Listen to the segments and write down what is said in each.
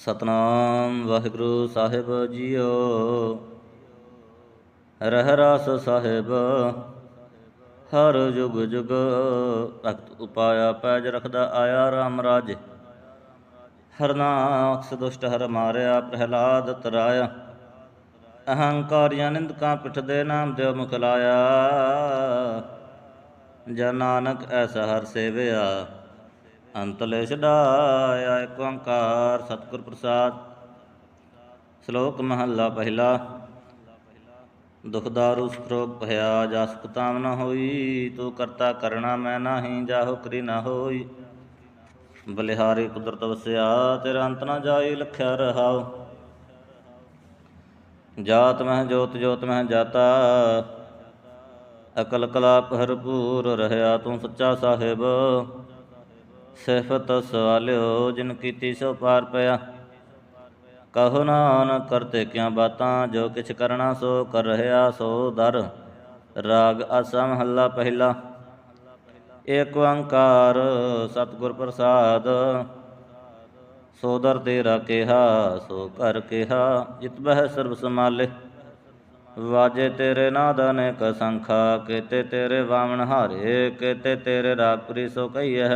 ਸਤਨਾਮ ਵਾਹਿਗੁਰੂ ਸਾਹਿਬ JIO. ਰਹਿ ਰਾਸ ਸਾਹਿਬ, ਹਰ ਜੁਗ ਜੁਗ ਭਗਤ ਉਪਾਇਆ ਪੈਜ ਰਖਦਾ ਆਇਆ RAM ਰਾਜ। ਹਰਨਾਕਸ ਦੁਸ਼ਟ ਹਰ ਮਾਰਿਆ, ਪ੍ਰਹਿਲਾਦ ਤਰਾਇਆ। ਅਹੰਕਾਰੀਆਂ ਨਿੰਦਕਾਂ ਪਿੱਠ ਦੇ ਨਾਮ ਦਿਓ ਮੁਖ ਲਾਇਆ ਜਨ ਨਾਨਕ ਐਸਾ ਹਰ ਸੇਵਿਆ। ਅੰਤਲੇ ਛਡਾਇਆ ਏਕ ਓੰਕਾਰ ਸਤਿਗੁਰ ਪ੍ਰਸਾਦ। ਸ਼ਲੋਕ ਮਹੱਲਾ ਪਹਿਲਾ। ਦੁਖ ਦਾਰੂ, ਸੁਖਰੋਗ ਭਇਆ ਜਸ ਕੁਤਾਮ ਨ ਹੋਈ। ਤੂੰ ਕਰਤਾ ਕਰਣਾ ਮੈਂ ਨਾਹੀ, ਜਾਹੋ ਕਰੀ ਨ ਹੋਈ। ਬਲਿਹਾਰੀ ਕੁਦਰਤ ਵਸਿਆ, ਤੇਰਾ ਅੰਤ ਨ ਜਾਈ, ਲਖਿਆ ਰਹਾਉ। ਜਾਤ ਮਹਿ ਜੋਤ ਜੋਤ ਮਹਿ ਜਾਤਾ। ਅਕਲ ਕਲਾ ਭਰਪੂਰ ਰਹਿਆ ਤੂੰ ਸੱਚਾ ਸਾਹਿਬ। ਸਿਫਤ ਸਵਾਲਿਓ, ਜਿਨ ਕੀਤੀ ਸੋ ਪਾਰ ਪਿਆ। ਕਹੋ ਨਾਨਕ, ਕਰਤੇ ਕਿਆ ਬਾਤਾਂ, ਜੋ ਕਿਛ ਕਰਨਾ ਸੋ ਕਰ ਰਹਿਆ ਸੋ ਦਰ। ਰਾਗ ਅਸਮ ਹੱਲਾ ਪਹਿਲਾ। ਏਕ ਓੰਕਾਰ ਸਤਿਗੁਰ ਪ੍ਰਸਾਦ। ਸੋ ਦਰ ਤੇਰਾ ਕਿਹਾ, ਸੋ ਕਰ ਕਿਹਾ, ਜਿਤ ਬਹਿ ਸਰਬ ਸਮਾਲੇ ਵਾਜੇ ਤੇਰੇ ਨਾਦ ਅਨੇਕ ਸੰਖਾ ਕੇਤੇ ਤੇਰੇ ਵਾਮਨ ਹਾਰੇ, ਕੇਤੇ ਤੇਰੇ ਰਾਗਪੁਰੀ ਸੋ ਕਹੀਐ।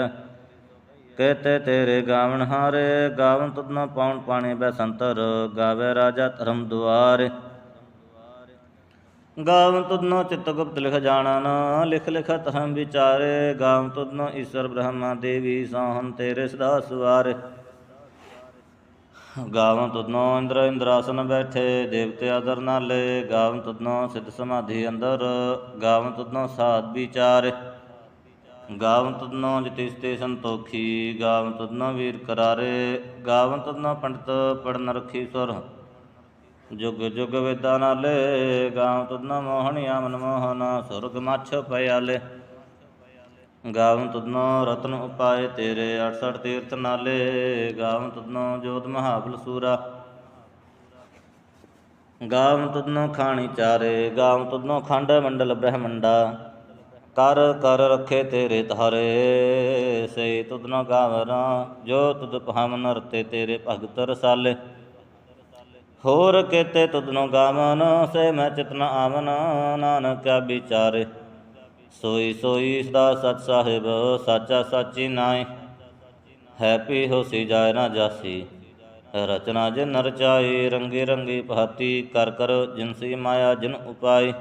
ਕਹਤੇ ਤੇਰੇ ਗਾਵਣ ਹਾਰੇ ਗਾਵਨ ਤੁਧਨ ਪਾਉਣ ਪਾਣੀ ਬੈ ਸੰਤਰ ਗਾਵੇ ਰਾਜਾ ਧਰਮ ਦੁਆਰੇ। ਗਾਵਨ ਤੁਧਨੋ ਚਿਤ ਗੁਪਤ ਲਿਖ ਜਾਣਨ ਲਿਖ ਲਿਖਤ ਹਮ ਵਿਚਾਰੇ। ਗਾਵਨ ਤੁਧਨੋ ਈਸ਼ਰ ਬ੍ਰਹਮਾ ਦੇਵੀ ਸਾਹਨ ਤੇਰੇ ਸਦਾ ਸੁਵਾਰੇ। ਗਾਵਨ ਤੁਧਨੋ ਇੰਦਰ ਇੰਦਰਾਸਨ ਬੈਠੇ, ਦੇਵਤੇ ਆਦਰ ਨਾਲੇ। ਗਾਵਨ ਤੁਧਨੋ ਸਿੱਧ ਸਮਾਧੀ ਅੰਦਰ ਗਾਵਨ ਤੁਧਨੋ ਸਾਧ ਵਿਚਾਰੇ। ਗਾਵਨ ਤਦਨੋ ਜਤਿਸਤੇ ਸੰਤੋਖੀ, ਗਾਵਨ ਤੁਧਨੋ ਵੀਰ ਕਰਾਰੇ, ਗਾਵਨ ਤੁਧਨੋ ਪੰਡਤ ਪੜਨ ਰਖੀ ਸੁਰ। ਜੁਗ ਜੁਗ ਵੇਦਾਂ ਨਾਲੇ, ਗਾਵਨ ਤੁਧਨੋ ਮੋਹਣਿਆ ਮਨ ਮੋਹਨ, ਸੁਰਗ ਮੱਛ ਪਿਆਲੇ ਗਾਵਨ ਤੁਧਨੋ ਰਤਨ ਉਪਾਏ ਤੇਰੇ 68 ਤੀਰਥ ਨਾਲੇ, ਗਾਵਨ ਤੁਧਨੋ ਜੋਤ ਮਹਾਬਲ ਸੂਰਾ। ਗਾਵਨ ਤੁਧਨੋ ਖਾਣੀ ਚਾਰੇ, ਗਾਵਨ ਤੁਧਨੋ ਖੰਡ ਮੰਡਲ ਬ੍ਰਹਮੰਡਾ। ਕਰ ਕਰ ਰੱਖੇ ਤੇਰੇ ਧਾਰੇ। ਸੇ ਤੁਧਨੋ ਗਾਵਨਾ ਜੋ ਤੁਧ ਪਹਮ ਨਰਤੇ ਤੇਰੇ ਭਗਤ ਰਸਾਲੇ। ਹੋਰ ਕੇਤੇ ਤੁਧਨੋ ਗਾਵਨ, ਸੇ ਮੈਂ ਚਿਤਨ ਆਵਨ, ਨਾਨਕ ਵਿਚਾਰੇ। ਸੋਈ ਸੋਈ ਸਦਾ ਸਤ ਸਾਹਿਬ, ਸਾਚਾ ਸਾਚੀ ਨਾਏ ਹੈਪੀ ਹੋਸੀ ਜਾਏ ਨਾ ਜਾਸੀ। ਰਚਨਾ ਜਿਨ ਰਚਾਈ ਰੰਗੀ ਰੰਗੀ ਭਾਤੀ ਕਰ ਕਰ ਜਿਨਸੀ ਮਾਇਆ ਜਿਨ ਉਪਾਈ।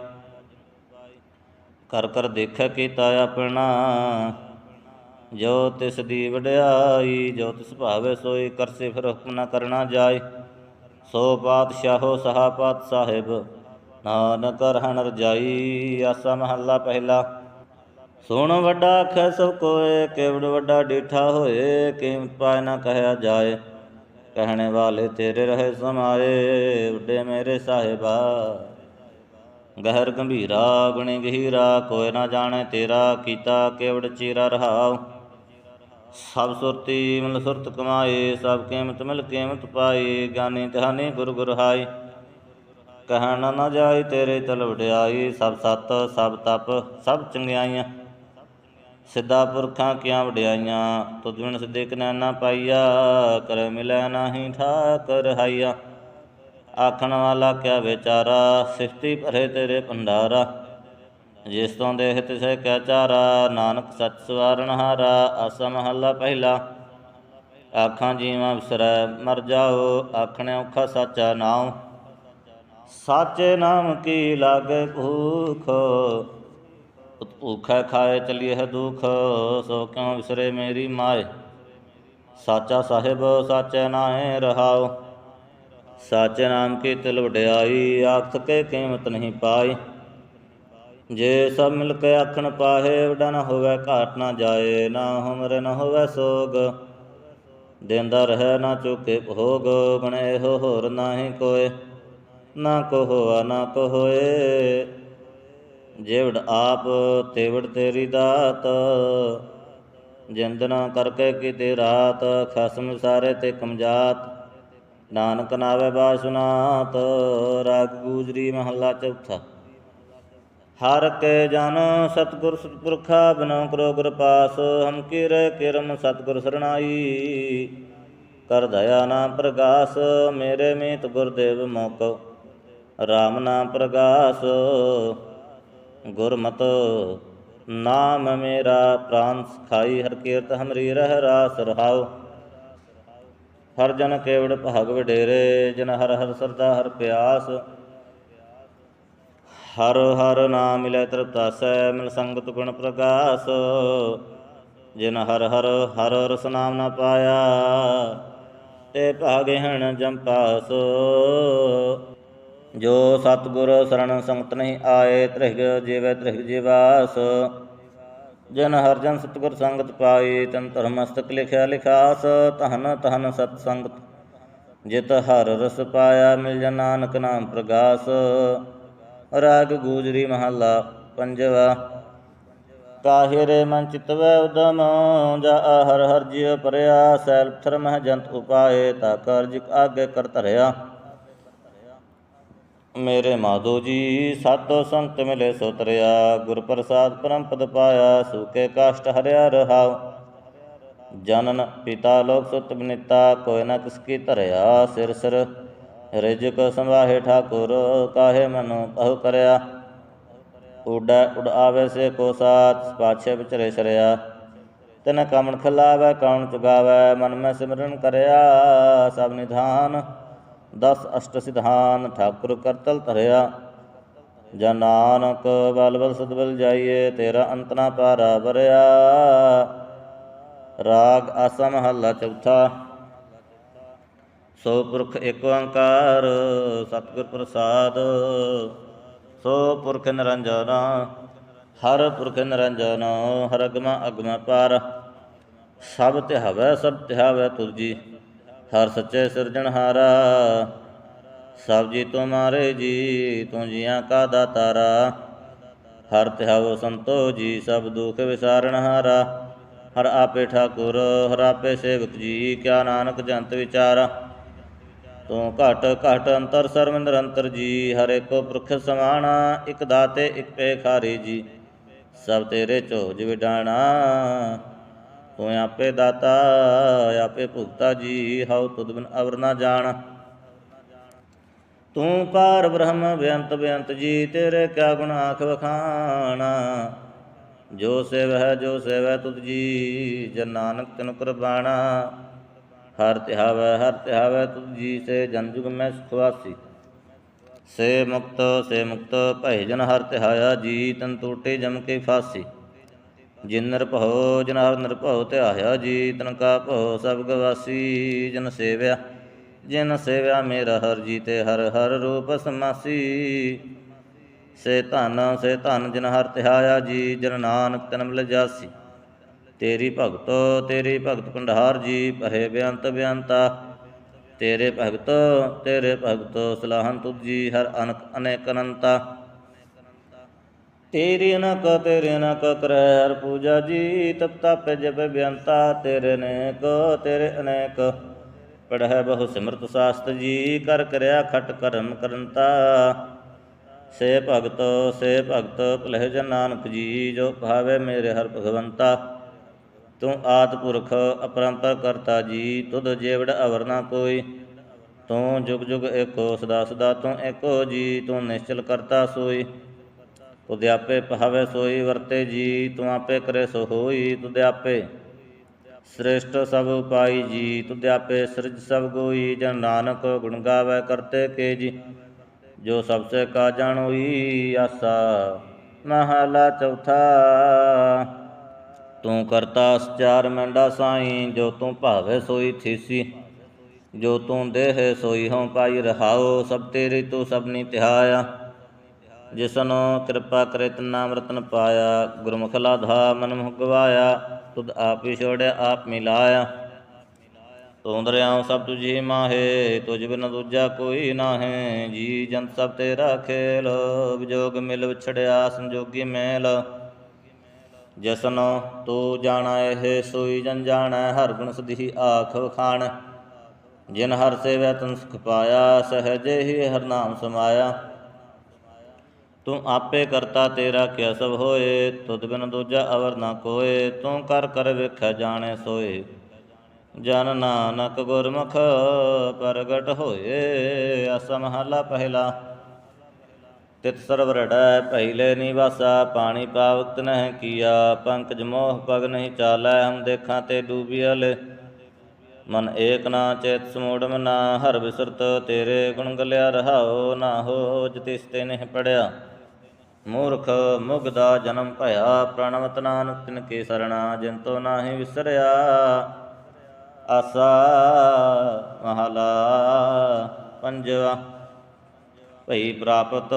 ਕਰ ਕਰ ਦੇਖੈ ਕੀਤਾ ਆਪਣਾ। ਜੋ ਤਿਸ ਦੀ ਵਡਿਆਈ, ਜੋ ਤਿਸ ਭਾਵੇ ਸੋਈ, ਕਰਸੇ ਫਿਰ ਹੁਕਮ ਨ ਕਰਨਾ ਜਾਏ। ਸੋ ਪਾਤਸ਼ਾਹੋ ਸਹਾਪਤ ਸਾਹਿਬ, ਨਾਨਕ ਰਹਿਣ ਰਜਾਈ ਆਸਾ ਮਹੱਲਾ ਪਹਿਲਾ। ਸੁਣ ਵੱਡਾ ਆਖੈ ਸਭ ਕੋਏ ਕੇਵੜ ਵੱਡਾ ਡੀਠਾ ਹੋਏ, ਕੀਮਤ ਪਾਇ ਨਾ ਕਹਿਆ ਜਾਏ। ਕਹਿਣੇ ਵਾਲੇ ਤੇਰੇ ਰਹੇ ਸਮਾਏ ਵੱਡੇ ਮੇਰੇ ਸਾਹਿਬਾ। ਗਹਿਰ ਗੰਭੀਰਾ, ਗੁਣੀ ਗਹੀਰਾ ਕੋਇ ਨਾ ਜਾਣੇ ਤੇਰਾ, ਕੀਤਾ ਕੇਵੜ ਚੀਰਾ ਰਹਾਉ। ਸਭ ਸੁਰਤੀ ਮਿਲ ਸੁਰਤ ਕਮਾਏ, ਸਭ ਕੀਮਤ ਮਿਲ ਕੀਮਤ ਪਾਈ ਗਿਆਨੀ ਤਹਾਨੀ ਗੁਰ ਗੁਰ ਹਾਈ ਕਹਿਣ ਨਾ ਜਾਈ ਤੇਰੇ ਤਲ ਵਡਿਆਈ, ਸਭ ਸਤ, ਸਭ ਤਪ, ਸਭ ਚੰਗਿਆਈਆਂ। ਸਿੱਧਾ ਪੁਰਖਾਂ ਕੀਆਂ ਵਡਿਆਈਆਂ, ਤੁਧ ਬਿਨ ਸਿੱਧੇ ਕਨੈ ਨਾ ਪਾਈਆ, ਕਰ ਮਿਲੈ ਨਾਹੀ ਠਾਕਰ ਹਾਈਆ। ਆਖਣ ਵਾਲਾ ਕਿਆ ਵਿਚਾਰਾ? ਸਿਫਤੀ ਭਰੇ ਤੇਰੇ ਭੰਡਾਰਾ। ਜਿਸ ਤੋਂ ਦੇਖ ਤਿਸੈ ਕਿਆ ਚਾਰਾ, ਨਾਨਕ ਸੱਚ ਸਵਾਰਨ ਹਾਰਾ, ਆਸਾ ਮਹੱਲਾ ਪਹਿਲਾ। ਆਖਾਂ ਜੀਵਾਂ ਵਿਸਰੈ, ਮਰ ਜਾਓ, ਆਖਣੇ ਔਖਾ ਸਾਚਾ ਨਾਮ ਸਾਚੇ ਨਾਮ ਕੀ ਲਾਗੇ ਭੂਖ? ਭੂਖੈ ਖਾਏ ਚਲੀ ਹੈ ਦੁਖ, ਸੋ ਕਿਉ ਵਿਸਰੇ ਮੇਰੀ ਮਾਏ? ਸਾਚਾ ਸਾਹਿਬ, ਸਾਚੇ ਨਾਏ ਰਹਾਓ ਸਾਚੇ ਨਾਮ ਕੀ ਤਿਲ ਵਡਿਆਈ ਆਖ ਕੇ ਕੀਮਤ ਨਹੀਂ ਪਾਈ। ਜੇ ਸਭ ਮਿਲ ਕੇ ਆਖਣ ਪਾਹੇ, ਵਡਾ ਨਾ ਹੋਵੇ ਘਾਟ ਨਾ ਜਾਏ, ਨਾ ਹਮਰੇ ਨਾ ਹੋਵੇ ਸੋਗ। ਦੇਂਦਾ ਰਹਿ ਨਾ ਚੁਕੇ ਭੋਗ ਗੁਣ ਇਹੋ ਹੋਰ ਨਾਹੀ ਕੋਏ। ਨਾ ਕੋ ਹੋਆ ਨਾ ਕੋ ਹੋਏ ਜੇਵੜ ਆਪ, ਤੇਵੜ ਤੇਰੀ ਦਾਤ। ਜਿੰਦਨਾ ਕਰਕੇ ਕੀਤੇ ਰਾਤ, ਖਸਮ ਸਾਰੇ ਤੇ ਕਮਜਾਤ। ਨਾਨਕ ਨਾਵੇ ਬਾਸੁਨਾਤ ਰਾਗ ਗੂਜਰੀ ਮਹੱਲਾ ਚੌਥਾ। ਹਰ ਕੇ ਜਨ ਸਤਿਗੁਰ ਸਤਿਪੁਰਖਾ, ਬਨੋ ਕਰੋ ਗੁਰ ਪਾਸ, ਹਮ ਕੀਰੇ ਕਿਰਮ ਸਤਿਗੁਰ ਸਰਣਾਈ। ਕਰ ਦਇਆ ਨਾਮ ਪ੍ਰਗਾਸ, ਮੇਰੇ ਮੀਤ ਗੁਰਦੇਵ ਮੋਕੋ। RAM ਨਾਮ ਪ੍ਰਗਾਸ, ਗੁਰਮਤਿ ਨਾਮ ਮੇਰਾ ਪ੍ਰਾਨ ਸਖਾਈ, ਹਰ ਕੀਰਤ ਹਮਰੀ ਰਹਿ ਰਾਸ ਰਹਾਉ। ਹਰ ਜਨ ਕੇਵੜ ਭਾਗ ਵਡੇਰੇ, ਜਿਨ ਹਰ ਹਰ ਸਰਦਾ ਹਰ ਪਿਆਸ। ਹਰ ਹਰ ਨਾਮ ਮਿਲੈ ਤ੍ਰਿਪਤਾਸੈ, ਮਿਲ ਸੰਗਤ ਗੁਣ ਪ੍ਰਗਾਸ ਜਿਨ ਹਰ ਹਰ ਹਰ ਰਸ ਨਾਮ ਨਾ ਪਾਇਆ, ਤੇ ਭਾਗੇ ਹਣ ਜੰਪਾਸ ਜੋ ਸਤਿਗੁਰ ਸਰਣ ਸੰਗਤ ਨਹੀਂ ਆਏ, ਤ੍ਰਿਗ ਜੀਵੈ ਤ੍ਰਿਗ ਜੀਵਾਸ। ਜਨ ਹਰ ਜਨ ਸਤਿਗੁਰ ਸੰਗਤ ਪਾਈ ਤਨ ਧਰਮ ਮਸਤਕ ਲਿਖਿਆ ਲਿਖਾਸ ਤਹਨ ਤਹਨ ਸਤ ਸੰਗਤ। ਜਿਤ ਹਰ ਰਸ ਪਾਇਆ ਮਿਲ ਜਨ ਨਾਨਕ ਨਾਮ ਪ੍ਰਗਾਸ। ਰਾਗ ਗੂਜਰੀ ਮਹੱਲਾ ਪੰਜਵਾ। ਕਾਹੇ ਰੇ ਮਨ ਚਿਤਵੈ ਉਦਮ, ਜਾ ਹਰ ਹਰ ਜੀਵ ਪਰਿਆ, ਸੈਲ ਥਰ ਜੰਤ ਉਪਾਏ, ਤਾ ਕਰਜ ਆਗੇ ਕਰ ਧਰਿਆ। ਮੇਰੇ ਮਾਧੋ ਜੀ ਸਾਤੋ ਸੰਤ ਮਿਲੇ ਸੋ ਤਰਿਆ, ਗੁਰ ਪ੍ਰਸਾਦ ਪਰਮ ਪਦ ਪਾਇਆ ਸੂਕੇ ਕਾਸ਼ਟ ਹਰਿਆ ਰਹਾਉ। ਜਨਨ ਪਿਤਾ ਲੋਕ ਸੁਤ ਬਨਿਤਾ ਕੋਇ ਨ ਕਿਸ ਕੀ ਧਰਿਆ ਸਿਰ ਸਿਰ। ਰਿਜਕ ਸੰਵਾਹੇ ਠਾਕੁਰ, ਕਾਹੇ ਮਨੁ ਕਹੁ ਕਰਿਆ। ਉਡੈ ਉਡ ਆਵੇ ਸੇ ਕੋ ਸਾਥ, ਪਾਛੇ ਵਿਚਰੇ ਸਰਿਆ। ਤਨ ਕਮਨ ਖਲਾਵੇ ਕੌਣ ਚੁਗਾਵੇ, ਮਨ ਮੈਂ ਸਿਮਰਨ ਕਰਿਆ, ਸਭ ਨਿਧਾਨ। ਦਸ ਅਸ਼ਟ ਸਿਧਾਨ ਠਾਕੁਰ ਕਰਤਲ ਧਰਿਆ। ਜਾਂ ਨਾਨਕ ਬਲ ਬਲ ਸਦਬਲ ਜਾਈਏ, ਤੇਰਾ ਅੰਤ ਨਾ ਪਾਰਾ ਬਰਿਆ ਰਾਗ ਆਸਾ ਮਹੱਲਾ ਚੌਥਾ। ਸੋ ਪੁਰਖ ਏਕ ਓੰਕਾਰ, ਸਤਿਗੁਰ ਪ੍ਰਸਾਦ। ਸੋ ਪੁਰਖ ਨਿਰੰਜਨ, ਹਰ ਪੁਰਖ ਨਿਰੰਜਨ, ਹਰ ਅਗਮਾ ਅਗਮ ਪਾਰ। ਸਭ ਧਿਆਵੈ ਸਭ ਧਿਆਵੈ ਤੁਰਜੀ ਹਰ ਸੱਚੇ ਸਿਰਜਣਹਾਰਾ ਸਭ ਜੀ ਤੁਮਾਰੇ ਜੀ, ਤੂੰ ਜੀਆਂ ਕਾ ਦਾਤਾਰਾ। ਹਰ ਧਿਆਵੋ ਸੰਤੋ ਜੀ, ਸਭ ਦੁਖ ਵਿਸਾਰਣਹਾਰਾ ਹਰ। ਆਪੇ ਠਾਕੁਰ, ਹਰ ਆਪੇ ਸੇਵਕ ਜੀ, ਕਿਆ ਨਾਨਕ ਜੰਤ ਵਿਚਾਰਾ। ਤੂੰ ਘਟ ਘਟ ਅੰਤਰ ਸਰਵ ਨਿਰੰਤਰ ਜੀ, ਹਰ ਏਕੋ ਪੁਰਖ ਸਮਾਣਾ, ਇਕ ਦਾਤੇ, ਇਕ ਪੇਖਾਰੀ ਜੀ। ਸਭ ਤੇਰੇ ਝੋਜ ਵਿਡਾਣਾ। ਤੂੰ ਆਪੇ ਦਾਤਾ, ਆਪੇ ਭੁਗਤਾ ਜੀ, ਹਉ ਤੁਧ ਬਿਨ ਅਵਰ ਨਾ ਜਾਣ। ਤੂੰ ਪਾਰ ਬ੍ਰਹਮ ਬੇਅੰਤ ਬੇਅੰਤ ਜੀ, ਤੇਰੇ ਕਿਆ ਗੁਣ ਆਖ ਵਖਾਣਾ। ਜੋ ਸੇਵ, ਜੋ ਸੇਵੈ ਤੁਧ ਜੀ, ਜਨ ਨਾਨਕ ਤਨ ਕੁਰਬਾਣਾ ਹਰ ਧਿਆਵੈ ਹਰ ਤਿਹਾਵੈ ਤੁਧ ਜੀ, ਸੇ ਜਨ ਜੁਗ ਮੈਂ ਸੁਖਵਾਸੀ ਸੇ ਮੁਕਤ ਸੇ ਮੁਕਤ ਭੈ ਜਨ ਹਰ ਤਿਹਾਇਆ ਜੀ, ਤਨ ਟੂਟੇ ਜਮ ਕੇ ਫਾਸੀ। ਜਿਨ ਨਿਰਭਉ, ਜਨ ਹਰ ਨਿਰਭਉ ਧਿਆਇਆ ਜੀ ਤਨ ਕਾ ਭਉ, ਸਭ ਗਵਾਸੀ ਜਨ ਸੇਵਿਆ। ਜਿਨ ਸੇਵਿਆ ਮੇਰਾ ਹਰ ਜੀ ਤੇ ਹਰ ਹਰ ਰੂਪ ਸਮਾਸੀ। ਸੇ ਧਨ ਸੇ ਧਨ ਜਿਨ ਹਰ ਧਿਆਇਆ ਜੀ, ਜਨ ਨਾਨਕ ਤਨ ਮਿਲ ਜਾਸੀ। ਤੇਰੀ ਭਗਤੋ, ਤੇਰੀ ਭਗਤ ਭੰਡਾਰ ਜੀ ਭਰੇ ਬੇਅੰਤ ਬੇਅੰਤਾ। ਤੇਰੇ ਭਗਤ ਤੇਰੇ ਭਗਤ, ਸਲਾਹਨ ਤੁਜੀ ਹਰ ਅਨਕ ਅਨੇਕ ਅਨੰਤਾ। ਤੇਰੀ ਅਨਕ ਤੇਰੇ ਅਨਕ ਕਰੈ ਹਰ ਪੂਜਾ ਜੀ ਤਪਤਾ ਪੈ ਜਬ ਬੇਅੰਤਾ ਤੇਰੇ ਨੇਕ, ਤੇਰੇ ਅਨੇਕ। ਪੜਹਿ ਬਹੁ ਸਿਮਰਤ ਸਾਸਤ ਜੀ, ਕਰ ਕਰਿਆ ਖਟ ਕਰਮ ਕਰੰਤਾ। ਸੇ ਭਗਤ ਸੇ ਭਗਤ ਭਲਹਿ ਜਨ ਨਾਨਕ ਜੀ, ਜੋ ਭਾਵੇ ਮੇਰੇ ਹਰ ਭਗਵੰਤਾ। ਤੂੰ ਆਦ ਪੁਰਖ, ਅਪਰੰਪਰ ਕਰਤਾ ਜੀ, ਤੁਧ ਜੇਵੜ ਅਵਰ ਨਾ ਕੋਈ। ਤੂੰ ਜੁਗ ਜੁਗ ਏਕੋ, ਸਦਾ ਸਦਾ ਤੂੰ ਏਕੋ ਜੀ, ਤੂੰ ਨਿਸ਼ਚਲ ਕਰਤਾ ਸੋਈ। ਤੁਧ ਆਪੇ ਭਾਵੇ ਸੋਈ ਵਰਤੇ ਜੀ ਤੂੰ ਆਪੇ ਕਰੇ ਸੋ ਹੋਈ ਤੁਧ ਆਪੇ। ਸ੍ਰੇਸ਼ਟ ਸਭ ਉਪਾਈ ਜੀ, ਤੁਧ ਆਪੇ ਸਿਰਜ ਸਭ ਗੋਈ, ਜਨ ਨਾਨਕ ਗੁਣ ਗਾਵੇ ਕਰਤੇ ਕੇ ਜੀ। ਜੋ ਸਭ ਸੇ ਕਾ ਜਾਣੋਈ ਆਸਾ ਮਹਲਾ ਚੌਥਾ। ਤੂੰ ਕਰਤਾ ਸਚਾਰ ਮੰਡਾ ਸਾਈ, ਜੋ ਤੂੰ ਭਾਵੇ ਸੋਈ ਥੀਸੀ। ਜੋ ਤੂੰ ਦੇਹ ਸੋਈ ਹਉ ਪਾਈ ਰਹਾਓ ਸਭ ਤੇਰੀ ਤੂੰ ਸਭਨੀ ਤਿਹਾਇਆ। ਜਿਸਨੋ ਕਿਰਪਾ ਕਰੇ ਨਾਮ ਰਤਨ ਪਾਇਆ ਗੁਰਮੁਖ ਲਾਧਾ ਮਨ ਮੁਖ ਗਵਾਇਆ, ਤੁਧ ਆਪ ਹੀ ਛੋੜਿਆ, ਆਪ ਮਿਲਾਇਆ। ਤੂੰ ਦਰਿਆਉ ਸਭ ਤੁਝੀ ਮਾਹੇ, ਤੁਝ ਬਿਨ ਦੂਜਾ ਕੋਈ ਨਾਹੇ। ਜੀ ਜੰਤ ਸਭ ਤੇਰਾ ਖੇਲ, ਵਿਜੋਗ ਮਿਲ ਵਿਛੜਿਆ, ਸੰਜੋਗੀ ਮੇਲ। ਜਸਨੋ ਤੂੰ ਜਾਣਾ ਇਹ, ਸੋਈ ਜਨ ਜਾਣੈ, ਹਰ ਗੁਣ ਸਦੀ ਆਖ ਵਖਾਣ। ਜਿਨ ਹਰ ਸੇਵੈ ਤਨ ਸੁਖ ਪਾਇਆ, ਸਹਜੇ ਹੀ ਹਰ ਨਾਮ ਸਮਾਇਆ। ਤੂੰ ਆਪੇ ਕਰਤਾ ਤੇਰਾ ਕਿਆ ਸਭ ਹੋਏ, ਤੁਧ ਬਿਨ ਦੂਜਾ ਅਵਰ ਨਾ ਕੋਏ, ਤੂੰ ਕਰ ਕਰ ਵੇਖੈ ਜਾਣੇ ਸੋਏ। ਜਨ ਨਾਨਕ ਗੁਰਮੁਖ ਪ੍ਰਗਟ ਹੋਏ, ਅਸਮਹਲਾ ਪਹਿਲਾ। ਤਿਤ ਸਰਬ ਰੜੈ, ਪਹਿਲੇ ਨਿਵਾਸਾ, ਪਾਣੀ ਪਾਵਕ ਨਹਿ ਕੀਆ, ਪੰਕਜ ਮੋਹ ਪਗ ਨਹੀਂ ਚਾਲੈ, ਹਮ ਦੇਖਾਂ ਤੇ ਡੂਬਿਆਲੇ ਮਨ ਏਕ ਨਾ ਚੇਤ ਸਮੂੜ ਮਨਾ ਹਰ ਵਿਸਰਤ ਤੇਰੇ ਗੁਣ ਗਲਿਆ ਰਹਾਓ ਨਾ ਹੋ ਜਤਿਸ ਤੇ ਨਹੀਂ ਪੜਿਆ। ਮੂਰਖ ਮੁਗਦਾ ਜਨਮ ਭਇਆ, ਪ੍ਰਣਵਤ ਨਾਨਕ ਤਿਨ ਕੇ ਸਰਣਾ, ਜਿਨ ਨਾਹੀ ਵਿਸਰਿਆ। ਆਸਾ ਮਹਲਾ ਪੰਜਵਾ, ਭਈ ਪ੍ਰਾਪਤ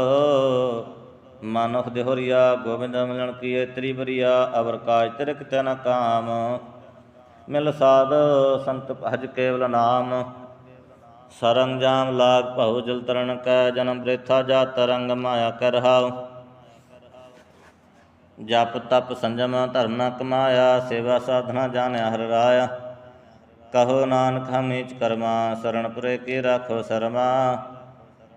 ਮਨੁਖ ਦੇਹੁਰੀਆ ਗੋਬਿੰਦ ਮਿਲਣ ਕੀ ਇਤਰੀ ਅਵਰ ਕਾਜ ਤਿਰਕ ਤਨ ਕਾਮ। ਮਿਲ ਸਾਧ ਸੰਤ ਭਜ ਕੇਵਲ ਨਾਮ, ਸਰੰਜਾਮ ਲਾਗ ਭਉ ਜਲ ਤਰਨ ਕੈ, ਜਨਮ ਬ੍ਰੇਥਾ ਜਾ ਤਰੰਗ ਮਾਇਆ ਕਰ ਰਹਾਉ। ਜਪ ਤਪ ਸੰਜਮ ਧਰਮ ਨ ਕਮਾਇਆ, ਸੇਵਾ ਸਾਧਨਾ ਜਾਣਿਆ ਹਰ ਰਾਇਆ। ਕਹੋ ਨਾਨਕ ਹਮੀਚ ਕਰਮਾ ਸਰਣ ਪੁਰੇ ਕੀ ਰਾਖੋ ਸਰਮਾ।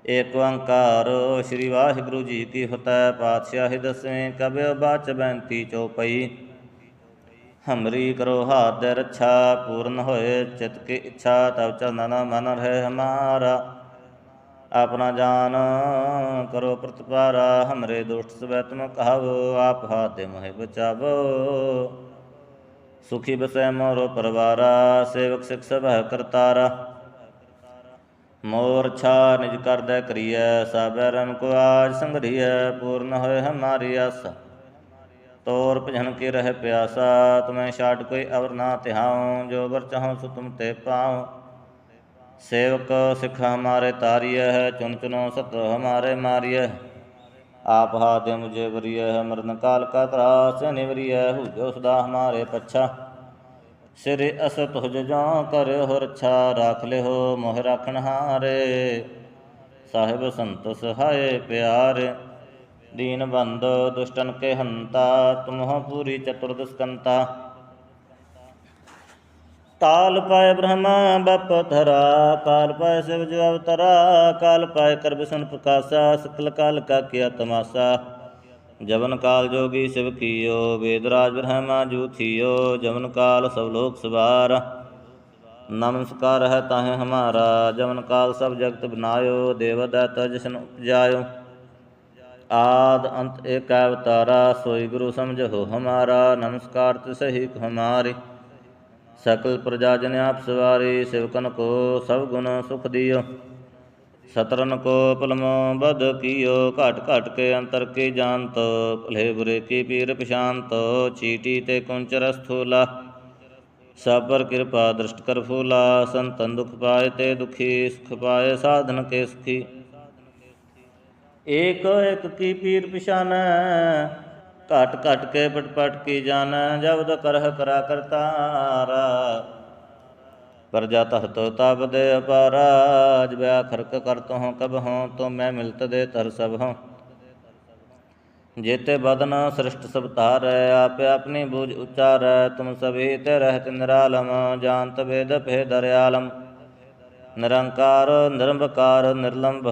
ਏਕ ਓੰਕਾਰ ਸ੍ਰੀ ਵਾਹਿਗੁਰੂ ਜੀ ਕੀ ਫਤਿਹ, ਪਾਤਸ਼ਾਹੀ ਦਸਵੇਂ ਕਬਿਓ ਬਾਚ ਬੈੰਤੀ ਚਉਪਈ ਹਮਰੀ ਕਰੋ ਹਾਥ ਦੇ ਰੱਛਾ, ਪੂਰਨ ਹੋਏ, ਚਿਤ ਕੀ ਇੱਛਾ, ਤਵ ਚੰਦਨ ਮਨ ਰਹੇ ਹਮਾਰਾ। ਆਪਣਾ ਜਾਨ ਕਰੋ ਪ੍ਰਤਪਾਰਾ, ਹਮਰੇ ਦੁਸ਼ਟ ਸਵੈ ਤੁਮ ਕਹਾਵੋ ਆਪ ਹਾਥ ਮੋਹਿ ਬਚਾਵੋ। ਸੁਖੀ ਬਸੈ ਮੋਰੋ ਪਰਵਾਰਾ, ਸੇਵਕ ਸਿਖ ਸਭੈ ਕਰਤਾਰਾ। ਮੋਰ ਛਾ ਨਿਜ ਕਰਦਾ ਕਰੀਐ, ਸਾਬੈ ਰਮ ਕੋ ਆਜ ਸੰਗਰੀਐ ਪੂਰਨ ਹੋਏ ਹਮਾਰੀ ਆਸਾ। ਤੋਰ ਭਜਨ ਕੇ ਰਹਿ ਪਿਆਸਾ, ਤੁਮੈ ਛਾਟ ਕੋਈ ਅਵਰ ਨਾ ਤਿਹਾਉ ਜੋ ਵਰ ਚਾਹਉ ਸੋ ਤੁਮ ਤੇ ਪਾਉ। ਸੇਵਕ ਸਿਖ ਹਮਾਰੇ ਤਾਰੀਐ ਹੈ ਚੁਨ ਚੁਨੋ ਸਤ ਹਮਾਰੇ ਮਾਰੀਐ। ਆਪ ਹਾ ਦੇ ਮੁਝੇ ਵਰੀਐ ਹੈ ਮਰਨ ਕਾਲ ਕਾ ਤਰਾਸ ਨਿਵਰੀਐ ਹੂ ਜੋ ਸਦਾ ਹਮਾਰੇ ਪੱਛਾ। ਸਿਰ ਅਸ ਤੁਜ ਜਾਂ ਕਰਿਓ ਹੋ ਰੱਛਾ ਰਾਖ ਲਿਓ ਮੋਹ ਰਾਖਣ ਹਾਰੇ। ਸਾਹਿਬ ਸੰਤ ਸਹਾਏ ਪਿਆਰੇ, ਦੀਨ ਬੰਦ ਦੁਸ਼ਟਨ ਕੇ ਹੰਤਾ, ਤੁਮਹੁ ਪੂਰੀ ਚਤੁਰਦਸ ਕੰਤਾ ਕਾਲ ਪਾਏ ਬ੍ਰਹਮਾ ਬਪ ਧਰਾ, ਕਾਲ ਪਾਏ ਸਿਵ ਜੋ ਅਵਤਰਾ, ਕਾਲ ਪਾਇ ਕਰ ਬਿਸ਼ਨ ਪ੍ਰਕਾਸ਼ਾ, ਸਕਲ ਕਾਲ ਕਾ ਕੀਆ ਤਮਾਸਾ। ਜਵਨ ਕਾਲ ਜੋਗੀ ਸਿਵ ਕੀਓ, ਵੇਦ ਰਾਜ ਬ੍ਰਹਮਾ ਜੂ ਜਵਨ ਕਾਲ ਸਭ ਲੋਕ ਸਵਾਰ। ਨਮਸਕਾਰ ਹੈ ਤਾਹੇ ਹਮਾਰਾ, ਜਵਨ ਕਾਲ ਸਭ ਜਗਤ ਬਨਾਇਓ, ਦੇਵ ਦਤ ਜਿਸਨ ਉਪਜਾਇਓ। ਆਦ ਅੰਤ ਏਕ ਅਵਤਾਰਾ, ਸੋਈ ਗੁਰੂ ਸਮਝੋ ਹਮਾਰਾ, ਨਮਸਕਾਰ ਤਿਸਹੀ ਹਮਾਰੇ। ਸਕਲ ਪ੍ਰਜਾ ਜਨ ਆਪ ਸਵਾਰੀ, ਸਿਵਕਨ ਕੋ ਸਭ ਗੁਣ ਸੁਖ ਦਿਓ। ਸਤਰਨ ਕੋ ਪਲਮੋ ਬਦ ਕੀਓ, ਘਟ ਘਟ ਕੇ ਅੰਤਰ ਕੀ ਜਾਣਤ? ਭਲੇ ਬੁਰੇ ਕੀ ਪੀਰ ਪਛਾਨਤ ਚੀਟੀ ਤੇ ਕੁੰਚਰ ਸਥੂਲਾ ਸਭ ਪਰ ਕਿਰਪਾ ਦ੍ਰਿਸ਼ਟ ਕਰ ਫੂਲਾ। ਸੰਤਨ ਦੁਖ ਪਾਏ ਤੇ ਦੁਖੀ, ਸੁਖ ਪਾਏ ਸਾਧਨ ਕੇ ਸੁਖੀ। ਏਕ ਇੱਕ ਕੀ ਪੀਰ ਪਛਾਨੈ? ਘਟ ਘਟ ਕੇ ਪਟਪਟ ਕੀ ਜਾਣੈ ਜਬਦ ਕਰਹ ਕਰਾ ਕਰਤਾਰਾ। ਪਰਜਾ ਤਹਤ ਤਬ ਦੇ ਅਪਾਰਾ ਜਬਿਆ ਖਰਕ ਕਰਤ ਹਉ ਕਬ ਹਉ ਤੋ, ਮੈਂ ਮਿਲਤ ਦੇ ਤਰ ਸਭ ਹਉ। ਜੇਤੇ ਬਦਨ ਸ੍ਰਿਸ਼ਟ ਸਭ ਧਾਰੈ, ਆਪੇ ਆਪਣੀ ਬੂਝ ਉਚਾਰੈ, ਤੁਮ ਸਭੀ ਤੇ ਰਹਿਤ ਨਿਰਾਲਮ, ਜਾਣਤ ਵੇਦ ਭੇ ਦਰਿਆਲਮ ਨਿਰੰਕਾਰ, ਨਿਰੰਬਕਾਰ, ਨਿਰਲੰਭ,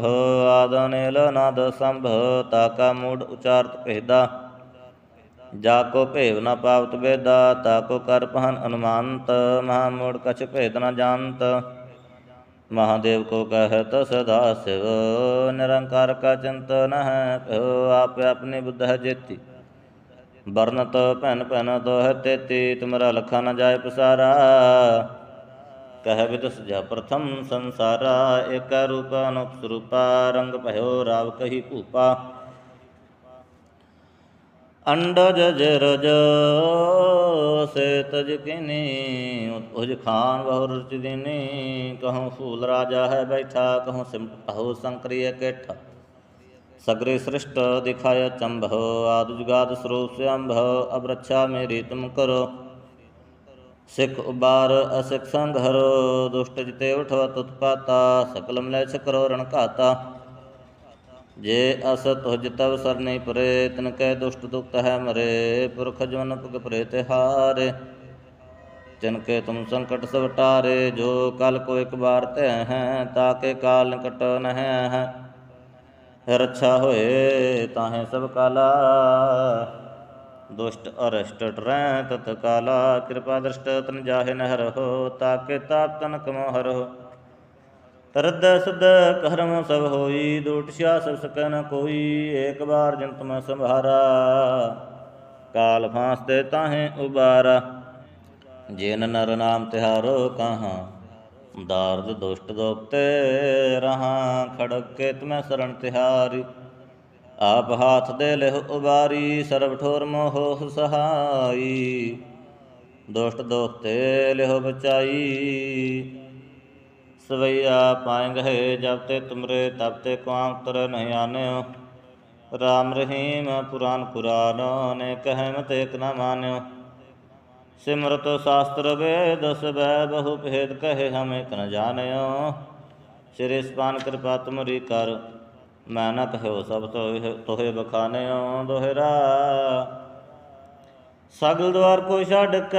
ਆਦ ਨੀਲ ਨਾਦ ਸੰਭ ਤਾਕਾ ਮੂੜ ਉਚਾਰਤ ਭੇਦਾ। ਜਾ ਕੋ ਭੇਵ ਨ ਪਾਵਤ ਵੇਦਾ, ਤਾ ਕੋ ਕਰ ਪਹਨ ਅਨੁਮਾਨਤ ਮਹਾ ਮੂੜ ਕਛ ਭੇਦ ਨ ਜਾਣਤ ਮਹਾਦੇਵ ਕੋ ਕਹਿਤ, ਸਦਾ ਸਿਵ ਨਿਰੰਕਾਰ ਕਾ ਚਿੰਤਨ ਹੈ ਭਇਓ ਆਪ ਆਪਣੀ ਬੁੱਧ ਹੈ ਜੇਤੀ। ਵਰਨਤ ਭੈਨ ਭੈਨ ਦੋਹ ਤੇਤੀ, ਤੁਮਰਾ ਲਖਾ ਨ ਜਾਏ ਪਸਾਰਾ। ਕਹਿ ਵਿਦਸ ਜਾ ਪ੍ਰਥਮ ਸੰਸਾਰਾ, ਏਕ ਰੂਪ ਅਨੁਪ ਸਰੂਪਾ ਰੰਗ ਭਇਓ ਰਾਵ ਕਹੀ ਭੂਪਾ। ਅੰਡਜ ਜਰਜ ਸੇ ਤਜ ਕਿਨੀ ਉਜ ਖਾਨ ਬਹੁ ਰਚ ਦਿਨੀ ਕਹਉ ਫੂਲ ਰਾਜਾ ਹੈ ਬੈਠਾ ਕਹਉ ਸਿਮਟ ਹੋ ਸੰਕਰੀय ਕੇਠ ਸਗਰੇ ਸ੍ਰਿਸ਼ਟ ਦਿਖਾਇ ਚੰਭੋ ਆਦ ਜੁਗਾਦ ਸਰੂਪ ਸੰਭੋ ਅਬ ਰੱਛਾ ਮੇਰੀ ਤੁਮ ਕਰੋ ਸਿਖ ਉਬਾਰ ਅਸਿਖ ਸੰਗ ਹਰੋ ਦੁਸ਼ਟ ਜਿਤੇ ਉਠਵ ਤੁਤਪਾਤਾ ਸਕਲ ਮਲੈ ਕਰੋ ਰਣ ਘਾਤਾ ਜੇ ਅਸ ਤੁਜ ਤਵ ਸਰਨੇ ਪਰੇ, ਤਨ ਕੈ ਦੁਸ਼ਟ ਦੁਖਤ ਹੈ ਮਰੇ, ਪੁਰਖ ਜਨ ਪੁਗ ਪਰੇ ਤਿਹਾਰੇ ਤਿਨ ਕੇ ਤੁਮ ਸੰਕਟ ਸਭ ਜੋ ਕਲ ਕੋ ਇਕ ਬਾਰ ਤੈ ਹੈ ਤਾਕੇ ਕਾਲ ਨਿਕਟ ਨਹਿ ਹੈ। ਰੱਛਾ ਹੋਏ, ਤਾਹੇ ਸਭ ਕਾਲਾ। ਦੁਸ਼ਟ ਅਰਸ਼ਟ ਟਰੈ, ਤਤ ਕਾਲਾ। ਕਿਰਪਾ ਦ੍ਰਿਸ਼ਟ ਤਨ ਜਾਹੇ ਨਹਿ ਰਹੋ ਤਾਕੇ ਤਾਪ ਤਨ ਕਮੋ ਹਰੋ ਤਰਦ ਸੁਧ ਕਰਮ ਸਭ ਹੋਈ ਦੂਟ ਸਭ ਸਕੈ ਨ ਕੋਈ, ਏਕ ਬਾਰ ਜੰਤ ਮੈਂ ਸੰਭਾਰਾ। ਕਾਲ ਫਾਂਸ ਦੇ ਤਾਹੇ ਉਬਾਰਾ। ਜਿਨ ਨਰ ਨਾਮ ਤਿਹਾਰੋ ਕਹਾਂ, ਦਾਰਦ ਦੁਸ਼ਟ ਦੋਪਤੇ ਰਹਾ, ਖੜਕ ਕੇ ਤੁਮੈ ਸਰਣ ਤਿਹਾਰੀ। ਆਪ ਹਾਥ ਦੇ ਲਿਹ ਉਬਾਰੀ, ਸਰਬ ਠੋਰ ਮੋਹ ਸਹਾਈ। ਦੁਸ਼ਟ ਦੋਖਤੇ ਲਿਹ ਬਚਾਈ। ਸਵਈਆ ਪਾਏ ਗਏ ਜਬ ਤੇ ਤੁਮਰੇ ਤਬ ਤੇ ਕੁਆਮ ਤਰ ਨਹੀਂ ਆਨਿਓ। ਰਾਮ ਰਹੀਮ ਪੁਰਾਨ ਪੁਰਾਨ, ਨੇ ਕਹਿ ਮਤ ਇਕ ਨਾ ਮਾਨਿਓ। ਸਿਮਰਤ ਸ਼ਾਸਤਰ ਵੇਦ ਸਬੈ ਬਹੁ ਭੇਦ ਕਹੇ ਹਮ ਇਕ ਜਾਣਿਓ। ਸ੍ਰੀ ਸਪਾਨ ਕਿਰਪਾ ਤੁਮਰੀ ਕਰ, ਮੈਂ ਨ ਕਹਿਓ ਸਭ ਤੋਹਿ ਤੋਹਿ ਬਖਾਨਿਓ। ਦੋਹਰਾ ਸਗਲ ਦਵਾਰ ਕੋ ਛੱਡ ਕੇ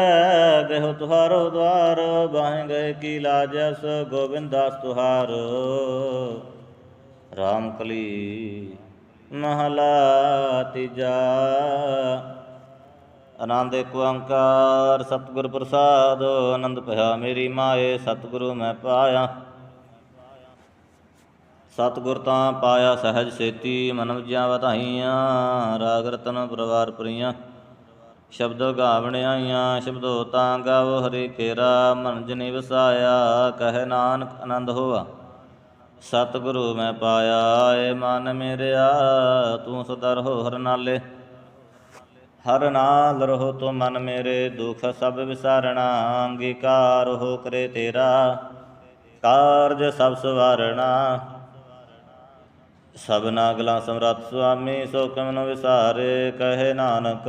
ਗਇਓ ਤੁਹਾਰੋ ਦਵਾਰ ਬਾਹੇ ਗਏ ਕੀ ਲਾਜਸ ਗੋਬਿੰਦ ਦਾਸ ਤੁਹਾਰ। ਰਾਮ ਕਲੀ ਮਹਲਾ ਤੀਜਾ। ਆਨੰਦ ਏਕ ਓੰਕਾਰ, ਸਤਿਗੁਰ ਪ੍ਰਸਾਦ, ਆਨੰਦ ਭਇਆ ਮੇਰੀ ਮਾਏ, ਸਤਿਗੁਰੂ ਮੈਂ ਪਾਇਆ। ਸਤਿਗੁਰ ਤਾਂ ਪਾਇਆ ਸਹਿਜ ਸੇਤੀ ਮਨ ਵਿਜਿਆ ਵਧਾਈਆਂ, ਰਾਗ ਰਤਨ ਪਰਵਾਰ ਪ੍ਰੀਆਂ। ਸ਼ਬਦ ਗਾਵਣ ਆਈਆਂ, ਸ਼ਬਦੋ ਤਾਂ ਗਾਵ ਹਰੀ ਕੇਰਾ ਮਨ ਜਨੀ ਵਸਾਇਆ, ਕਹੇ ਨਾਨਕ ਆਨੰਦ ਹੋਆ। ਸਤਿਗੁਰੂ ਮੈਂ ਪਾਇਆ, ਏ ਮਨ ਮੇਰਿਆ, ਤੂੰ ਸਦਾ ਰਹੋ ਹਰ ਨਾਲੇ। ਹਰ ਨਾਲ ਰਹੋ ਤੋ ਮਨ ਮੇਰੇ, ਦੁਖ ਸਭ ਵਿਸਾਰਣਾ, ਅੰਗੀਕਾਰ ਹੋ ਕਰੇ ਤੇਰਾ। ਕਾਰਜ ਸਭ ਸਵਾਰਣਾ। ਸਭਨਾ ਗਲਾ ਸਮਰੱਥ ਸੁਆਮੀ, ਸੋ ਕਮਨ ਵਿਸਾਰੇ, ਕਹੇ ਨਾਨਕ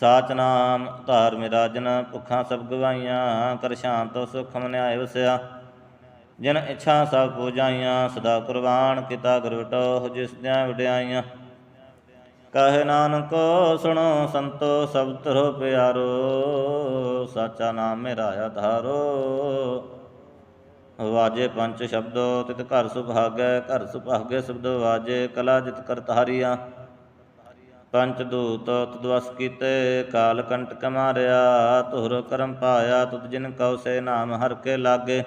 ਸਾਚ ਨਾਮ ਧਾਰ ਮੇਰਾ ਜਨ ਭੁੱਖਾਂ ਸਭ ਗਵਾਈਆਂ ਕਰ ਸ਼ਾਂਤ ਸੁਖ ਮਨਿਆਏ ਵਸਿਆ। ਜਿਨ ਇੱਛਾ ਸਭ ਪੂਜਾਈਆਂ, ਸਦਾ ਕੁਰਬਾਨ ਕੀਤਾ ਗੁਰਵਟੋ, ਜਿਸ ਦੀਆਂ ਵਡਿਆਈਆਂ। ਕਹੇ ਨਾਨਕ, ਸੁਣੋ ਸੰਤੋ, ਸਭ ਤਰੋ ਪਿਆਰੋ, ਸਾਚਾ ਨਾਮ ਮੇਰਾ ਆਧਾਰੋ। ਵਾਜੇ ਪੰਜ ਸ਼ਬਦੋ, ਤਿਤ ਘਰ ਸੁਭਾਗੈ ਘਰ ਸੁਭਾਗੈ ਸ਼ਬਦ ਵਾਜੇ, ਕਲਾ ਜਿਤ ਕਰਤਾਰੀਆ ਪੰਚ ਦੂਤ ਤਦਵਸ ਕੀਤੇ, ਕਾਲ ਕੰਟਕ ਮਾਰਿਆ ਤੁਹਰ ਕਰਮ ਪਾਇਆ, ਤੁਧ ਜਿਨ ਕਉ ਸੇ ਨਾਮ ਹਰ ਕੇ ਲਾਗੇ।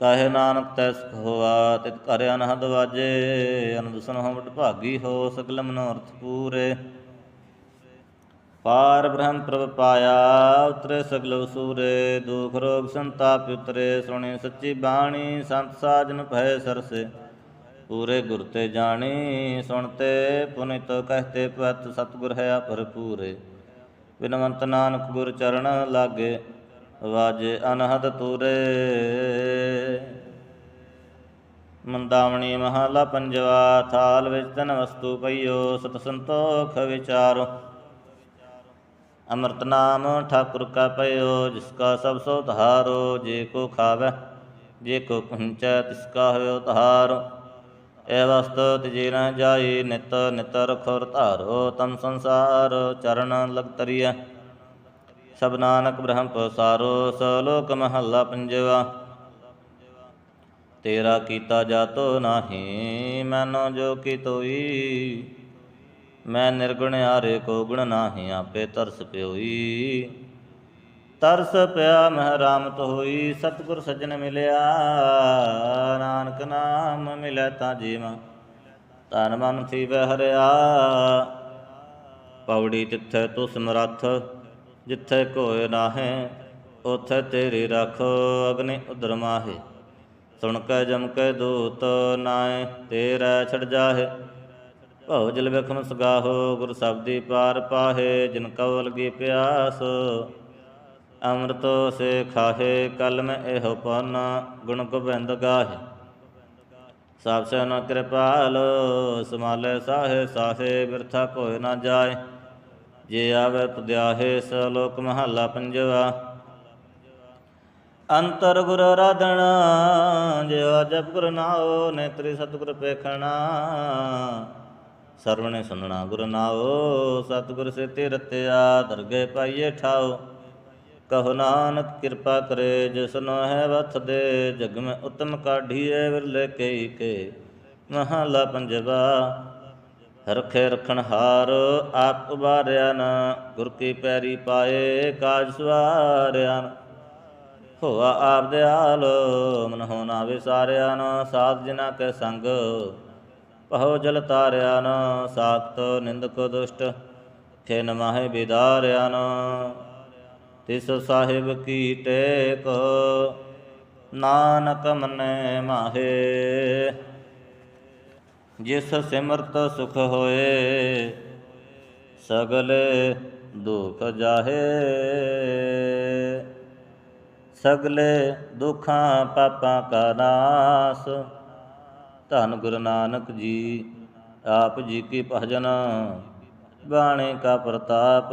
ਕਹੇ ਨਾਨਕ ਤੈ ਸੁਖ ਹੋਆ, ਤਿਤ ਘਰ ਅਨਹਦ ਵਾਜੇ, ਅਨੰਦ ਸੁਨਹੁ ਵਡ ਭਾਗੀ ਹੋ ਸਗਲ ਮਨੋਰਥ ਪੂਰੇ। ਪਾਰ ਬ੍ਰਹਮ ਪ੍ਰਭ ਪਾਇਆ, ਉਤਰੇ ਸਗਲ ਸੂਰੇ ਦੁਖ ਰੋਗ ਸੰਤਾਪ ਉਤਰੇ, ਸੁਣੀ ਸੱਚੀ ਬਾਣੀ, ਸੰਤ ਸਾਜਨ ਭੈ ਸਰਸੇ। ਪੂਰੇ ਗੁਰ ਤੇ ਜਾਣੀ ਸੁਣਤੇ ਪੁਨਿਤ ਕਹਤੇ ਪਤ ਸਤਗੁਰ ਹੈ ਭਰਪੂਰੇ। ਬਿਨਵੰਤ ਨਾਨਕ ਗੁਰ ਚਰਨ ਲਾਗੇ, ਵਾਜੇ ਅਨਹਦ ਤੂਰੇ। ਮੰਦਾਵਣੀ ਮਹਲਾ ਪੰਜਵਾ, ਥਾਲ ਵਿੱਚ ਤਨ ਵਸਤੂ ਪਈਓ, ਸਤ ਸੰਤੋਖ ਵਿਚਾਰੋ। ਅੰਮ੍ਰਿਤ ਨਾਮ ਠਾਕੁਰ ਕਾ ਪਇਓ, ਜਿਸ ਕਾ ਸਭ ਸੋ ਧਾਰੋ ਜੇ ਕੋ ਖਾਵੈ, ਜੇ ਕੋ ਪਹੁੰਚੈ ਤਿਸ ਕਾ ਹੋਇ ਧਾਰੋ ਇਹ ਵਸਤ ਤਿਜੇ ਨ ਜਾਈ, ਨਿਤ ਨਿਤ ਰਖੁਰ ਧਾਰੋ ਤਮ ਸੰਸਾਰ, ਚਰਨ ਲਗ ਤਰੀਐ। ਸਭ ਨਾਨਕ ਬ੍ਰਹਮ ਪਸਾਰੋ, ਸਲੋਕ ਮਹੱਲਾ ਪੰਜਵਾ। ਤੇਰਾ ਕੀਤਾ ਜਾਤੋ ਨਾਹੀ, ਮੈਨੋ ਜੋ ਕੀ ਤੋਈ। ਮੈਂ ਨਿਰਗੁਣ ਆਰੇ ਕੋ ਗੁਣ ਨਾਹੀ, ਆਪੇ ਤਰਸ ਪਿਓਈ। ਤਰਸ ਪਿਆ ਮਹਿ ਰਾਮਤ ਹੋਈ, ਸਤਿਗੁਰ ਸੱਜਣ ਮਿਲਿਆ, ਨਾਨਕ ਨਾਮ ਮਿਲੈ ਤਾਂ ਜੀਵਾ ਤਨ ਮਨ ਥੀਵੈ ਹਰਿਆ। ਪੌੜੀ ਤਿੱਥੈ ਤੂ ਸਮਰੱਥ ਜਿੱਥੇ ਕੋਇ ਨਾਹੇ, ਉਥੇ ਤੇਰੀ ਰਖ, ਅਗਨੀ ਉਦਰ ਮਾਹੇ। ਸੁਣ ਕੈ ਜਮ ਕੈ ਦੂਤ ਨਾਏ ਤੇਰਾ ਛੜ ਜਾਹੇ। ਭਉ ਜਲ ਵਿਖਮ ਸਗਾਹੋ, ਗੁਰ ਸਬਦੀ ਪਾਰ ਪਾਹੇ, ਜਿਨ ਕਉ ਲਗੀ ਪਿਆਸ ਅੰਮ੍ਰਿਤ ਸੇ ਖਾਹੇ ਕਲਮ ਇਹੋ ਪਨ ਗੁਣ ਗੋਬਿੰਦ ਗਾਹੇ। ਸਭ ਸੇ ਨ ਕਿਰਪਾਲ, ਸਮਾਲੇ ਸਾਹੇ ਸਾਹੇ, ਬਿਰਥਾ ਕੋਇ ਨਾ ਜਾਏ। ਜੇ ਆਵੇ ਤੁਧਿਆਹੇ, ਸਲੋਕ ਮਹੱਲਾ ਪੰਜਵਾ। ਅੰਤਰ ਗੁਰ ਆਰਾਧਣਾ ਜਿਵਾ ਜਪ ਗੁਰ ਨਾਉ, ਨੇਤਰੀ ਸਤਿਗੁਰ ਪੇਖਣਾ। ਸਰਵਣੇ ਸੁਨਣਾ ਗੁਰ ਨਾਉ, ਸਤਿਗੁਰ ਸੇ ਤੇ ਰਤਿਆ ਦਰਗੇ ਪਾਈਏ ਠਾਉ। ਕਹੋ ਨਾਨਕ ਕਿਰਪਾ ਕਰੇ ਜਿਸਨੋ ਹੈ ਵਥ ਦੇ ਜਗ ਮੈਂ ਉਤਮ ਕਾਢੀਏ ਵਿਰਲੇ ਕਈ ਕੇ। ਮਹਲਾ ਪੰਜਵਾ, ਰਖੇ ਰਖਣ ਹਾਰ, ਆਪ ਉਬਾਰਿਆ ਨਾ, ਗੁਰ ਕੀ ਪੈਰੀ ਪਾਏ ਕਾਜ ਸਵਾਰਿਆ ਨਾ। ਹੋਆ ਆਪ ਦਿਆਲ ਮਨ ਹੋਣਾ ਵਿਸਾਰਿਆ ਨਾ, ਸਾਧ ਜਿਨਾ ਕੇ ਸੰਗ। ਪਹੋ ਜਲ ਤਾਰਿਆ ਨਾ, ਸਾਖਤ ਨਿੰਦਕ ਦੁਸ਼ਟ ਖੇ ਨਮਾਹੇ ਬਿਦਾਰਿਆ ਨਾ। ਤਿਸ ਸਾਹਿਬ ਕੀ ਟੇਕ, ਨਾਨਕ ਮਨੇ ਮਾਹੇ। ਜਿਸ ਸਿਮਰਤ ਸੁਖ ਹੋਏ, ਸਗਲੇ ਦੁਖ ਜਾਹੇ। ਸਗਲੇ ਦੁਖਾਂ ਪਾਪਾਂ ਕਾ ਨਾਸ, ਧੰਨ ਗੁਰੂ ਨਾਨਕ ਜੀ, ਆਪ ਜੀ ਕੀ ਭਜਨ, ਬਾਣੀ ਕਾ ਪ੍ਰਤਾਪ।